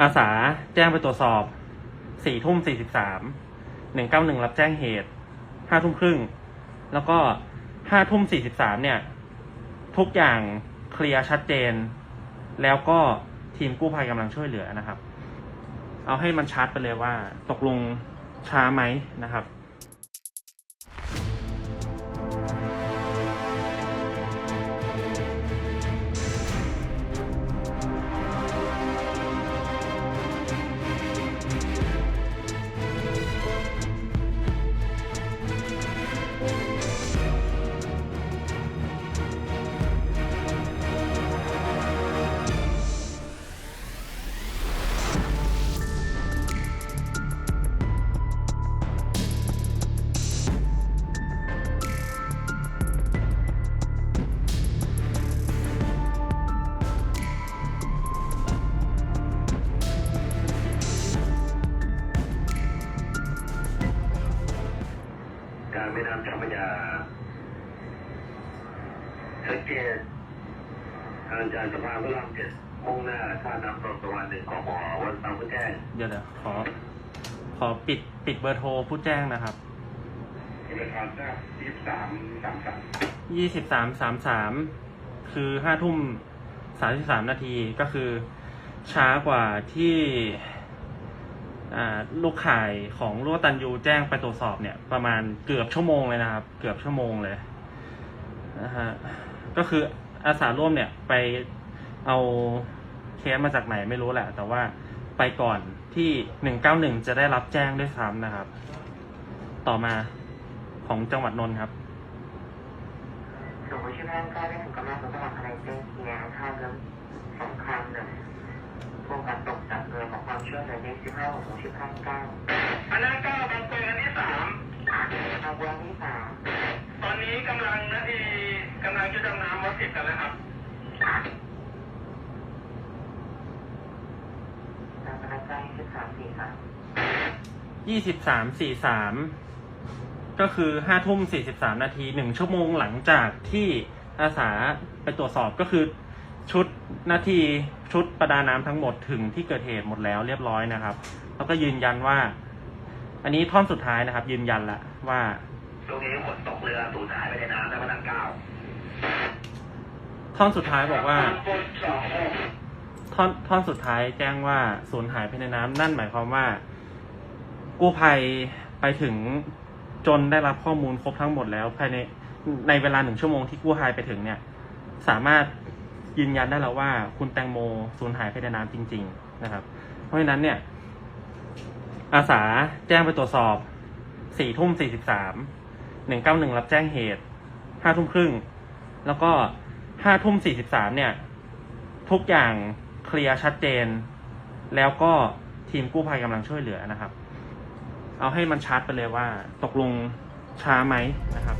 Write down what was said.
อาสาแจ้งไปตรวจสอบสี่ทุ่มสี่สิบสามหนึ่งเก้าหนึ่งรับแจ้งเหตุห้าทุ่มครึ่ง แล้วก็ห้าทุ่มสี่สิบสามเนี่ย ทุกอย่างเคลียร์ชัดเจน แล้วก็ทีมกู้ภัยกำลังช่วยเหลือนะครับ เอาให้มันชัดไปเลยว่า ตกลงช้าไหมนะครับ ม่น้ำเจ้าพระยาสังเกตทางจากสะพานพระรามเจ็ดมุ่งหน้าท่าน้ำตกตะวันหนึ่งของหอวันเสาร์เพื่อแจ้งเดี๋ยวเดี๋ยวขอ ขอปิดปิดเบอร์โทรผู้แจ้งนะครับเรือทางเจ้ายี่สามสามสามยี่สิบสามสามสามคือห้าทุ่มสามสิบสามนาทีก็คือช้ากว่าที่ ลูกข่ายของลูกตันยูแจ้งไปตรวจสอบเนี่ย ประมาณเกือบชั่วโมงเลยนะครับ เกือบชั่วโมงเลยนะฮะก็คืออาสาร่วมเนี่ยไปเอาเคสมาจากไหนไม่รู้แหละ แต่ว่าไปก่อนที่หนึ่งเก้าหนึ่งจะได้รับแจ้งด้วยซ้ำนะครับ ต่อมาของจังหวัดนนท์ครับหนูชื่อแม่ก็ได้ถึงกำลังสำหรับอะไรเจ๊เฮียข้ามแล้วสำคัญหนึ่ง โครงการตกจากเรือของความช่วยเหลือในสิบห้าของสิบห้าเก้าอันนั้นก็บางตัวอันที่สามทางวันที่สามตอนนี้กำลังนาทีกำลังจะดำน้ำวัดสิบกันแล้วครับทางพนักงานสิบสามสี่สามยี่สิบสามสี่สามก็คือห้าทุ่มสี่สิบสามนาทีหนึ่งชั่วโมงหลังจากที่อาสาไปตรวจสอบก็คือ ชุดนาทีชุดประดาน้ำทั้งหมดถึงที่เกิดเหตุหมดแล้วเรียบร้อยนะครับ แล้วก็ยืนยันว่า อันนี้ท่อนสุดท้ายนะครับ ยืนยันละว่าช่วงนี้ฝนตกเรือสูญหายไปในน้ำแล้วพนักเก้าท่อนสุดท้ายบอกว่าคนสองท่อนท่อนสุดท้ายแจ้งว่าสูญหายไปในน้ำนั่นหมายความว่า กู้ภัยไปถึงจนได้รับข้อมูลครบทั้งหมดแล้วภายในในเวลาหนึ่งชั่วโมงที่กู้ภัยไปถึงเนี่ย สามารถ ยืนยันได้แล้วว่าคุณแตงโมสูญหายไปในน้ำจริง ๆ นะครับ เพราะฉะนั้นเนี่ย อาสาแจ้งไปตรวจสอบสี่ทุ่มสี่สิบสามหนึ่งเก้าหนึ่งรับแจ้งเหตุห้าทุ่มครึ่ง แล้วก็ห้าทุ่มสี่สิบสามเนี่ย ทุกอย่างเคลียร์ชัดเจน แล้วก็ทีมกู้ภัยกำลังช่วยเหลือนะครับ เอาให้มันชัดไปเลยว่า ตกลงช้าไหมนะครับ